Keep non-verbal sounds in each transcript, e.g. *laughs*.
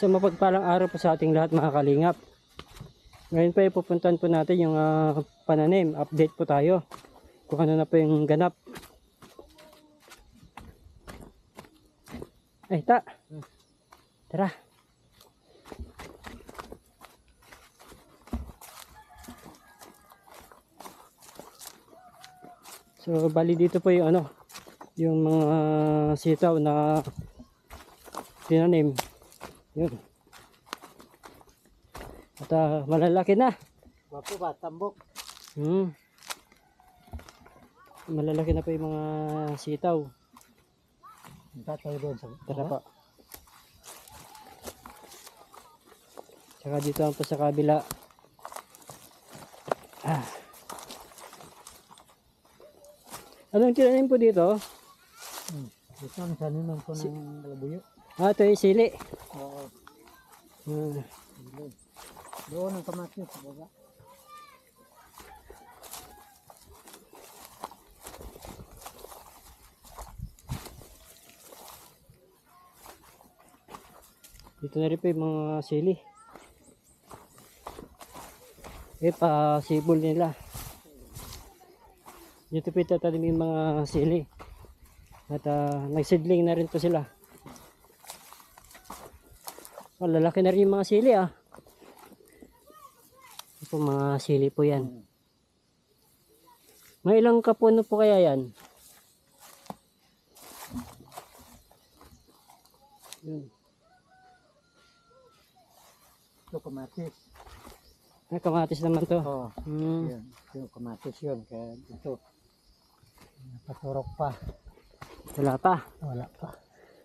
So mapagpalang araw po sa ating lahat mga kalingap. Ngayon pa pupuntahan po natin yung ah, pananim. Update po tayo kung ano na po yung ganap. Ay, ta. Tara. So, bali dito po yung ano, yung mga sitaw na tinanim. Yun. At ah, malalaki na. Wapo ba, tambok. Hmm. Malalaki na po yung mga sitaw. Punta tayo doon sa Tara pa. Tsaka dito ang po sa kabila. Ah. Anong tinanim po dito? Hmm. Ito ang saniman ko ng kalabuyo. Ah, ito yung sili. Oo. Hmm. Doon. Doon ang kamatis sa baba. Dito na rin po yung mga sili. Eh, pa sibol nila. Dito po itatanim yung mga sili. At ah, nagsidling na rin po sila. Oh, lalaki na rin yung mga sili ah. Ito mga sili po yan. May ilang kapuno po kaya yan? Yun. Ito kamatis. Ay, kamatis naman to. Oo. Hmm. Yan. Ito kamatis yun. Kaya ito. Napaturok pa. Wala pa. Wala pa.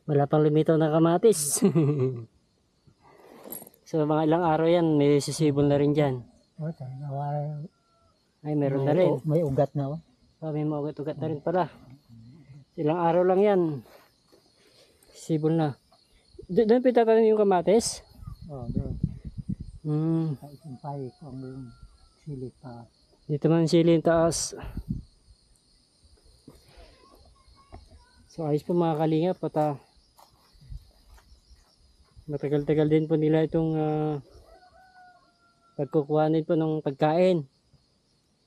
Wala pang limito ng kamatis. *laughs* so mga ilang araw yan, may sisibol na rin dyan. O, nawala. Ay, meron na rin. May ugat na oh. Oh, may maugat-ugat na rin pala. Ilang araw lang yan. Sisibol na. D- doon pitatanim yung kamatis? Oo, doon. Hmm. Sa ko yung sili pa. Dito man sili yung taas. So ayos po mga kalingap at ah, matagal-tagal din po nila itong uh, pagkukuhanin po ng pagkain.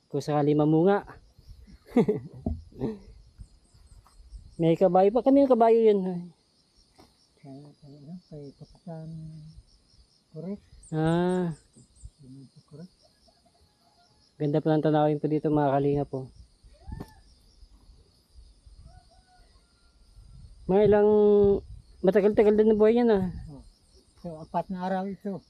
Kung sakali mamunga. *laughs* May kabayo pa. Kami yung kabayo yun. Kay Kapitan Correct. Ah, ganda po ng tanawin po dito mga kalingap po. Mga ilang matagal-tagal din na buhay yan ah. So, apat na araw ito.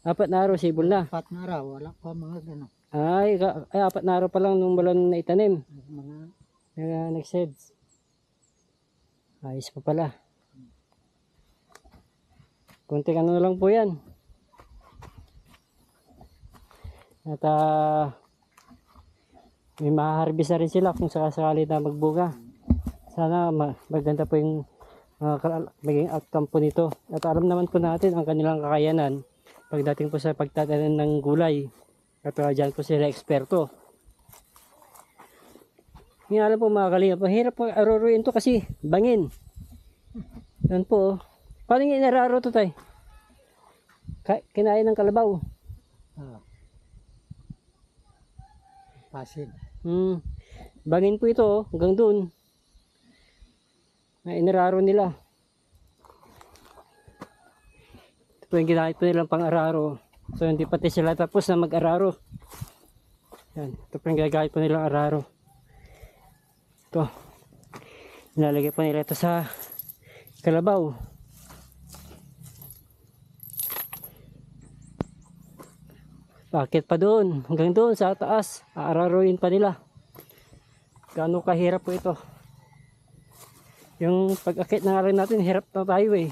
Apat na araw, sibol na. Apat na araw. Wala pa mga gano'n. Ay, ay apat na araw pa lang nung balon na itanim. Mga Na nag-seeds. Ayos pa pala. Kunting ano na lang po yan. At ah, may mahaharbis na rin sila kung sakasakali na magbuga. Sana ma- maganda po yung kal- maging outcome po nito. At alam naman po natin ang kanilang kakayanan pagdating po sa pagtatanim ng gulay. At uh, dyan po sila eksperto. Nga alam po mga kalingap, mahirap po aruruin to kasi bangin. Yan po. oh. Paano nga inararo to tay? Kinain ng kalabaw. ah, pasid. Hmm. Bangin po ito oh, hanggang doon. Na inararo nila. Ito po yung ginamit po nilang pang-araro. So hindi pati sila tapos na mag-araro. Yan. Ito po yung gagawin po nilang araro. Ito. Nilalagay po nila ito sa kalabaw. Bakit pa doon? Hanggang doon sa taas. Aararuin pa nila. Gaano kahirap po ito. Yung pag-akit na nga rin natin, hirap na tayo eh.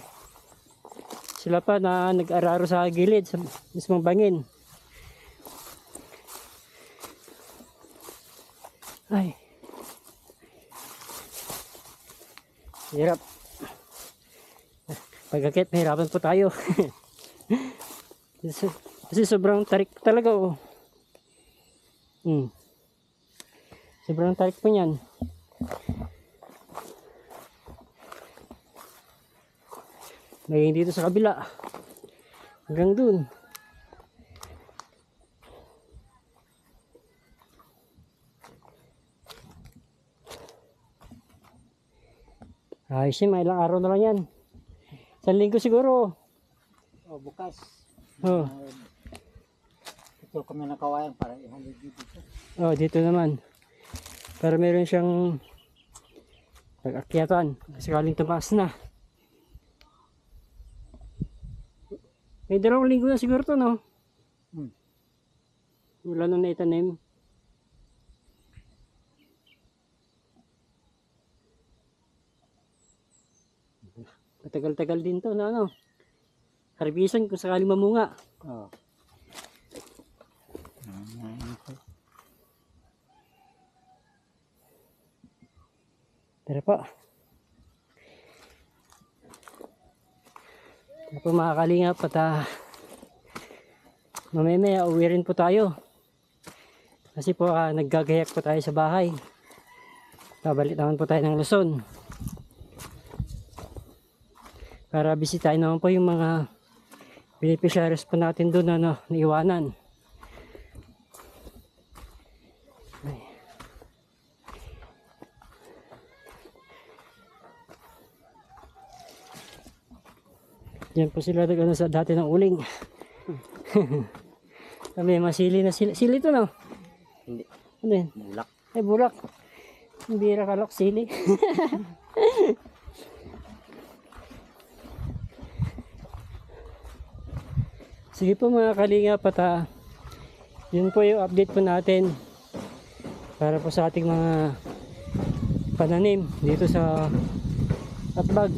Sila pa na nag-araro sa gilid, sa mismong bangin. Ay. Hirap. Pag-akit, mahirapan po tayo. *laughs* Kasi kasi sobrang tarik talaga oh. Hmm. Sobrang tarik po niyan. Naging dito sa kabila. Hanggang dun. Ayos yun, may ilang araw na lang yan. Sa linggo siguro. O bukas. Oh, Ito kami nakawayan para ihalid dito. oh dito naman. Para meron siyang pag-akyatan. Sakaling tumaas na. May dalawang linggo na siguro to, no? Hmm. Wala nang naitanim. Matagal-tagal din to, na ano? Harbisan kung sakaling mamunga. Oo. Tara po. Tara po mga kalingap at ah, mamaya uwi rin po tayo. Kasi po ah, naggagayak po tayo sa bahay. Babalik naman po tayo ng Luzon. Para bisitahin naman po yung mga beneficiaries po natin doon na ano, naiwanan. Yan po sila ano sa dati ng uling. *laughs* Kami masili na sili. Sili to no? Hindi. Ano yun? Bulak. Ay bulak. Hindi kalok sili. *laughs* Sige po mga kalinga pata. Yun po yung update po natin para po sa ating mga pananim dito sa Atbag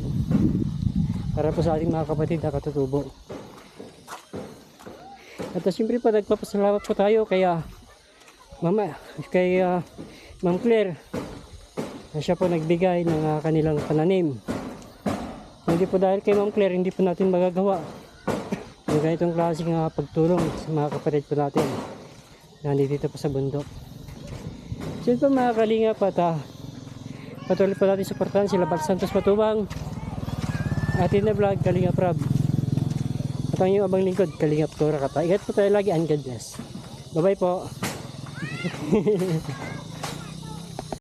para po sa ating mga kapatid na katutubo. At uh, siyempre pa nagpapasalamat po tayo kaya mama kay uh, Ma'am Claire na siya po nagbigay ng uh, kanilang pananim. Hindi po dahil kay Ma'am Claire hindi po natin magagawa yung ganitong klaseng uh, pagtulong sa mga kapatid po natin na nandito po sa bundok. Siyempre mga kalinga pa ta patuloy po natin suportahan sila Bal Santos Matubang atin na vlog Kalinga Prab at ang iyong abang lingkod Kalinga Tora Kata ingat po tayo lagi and God bless. Bye bye po *laughs*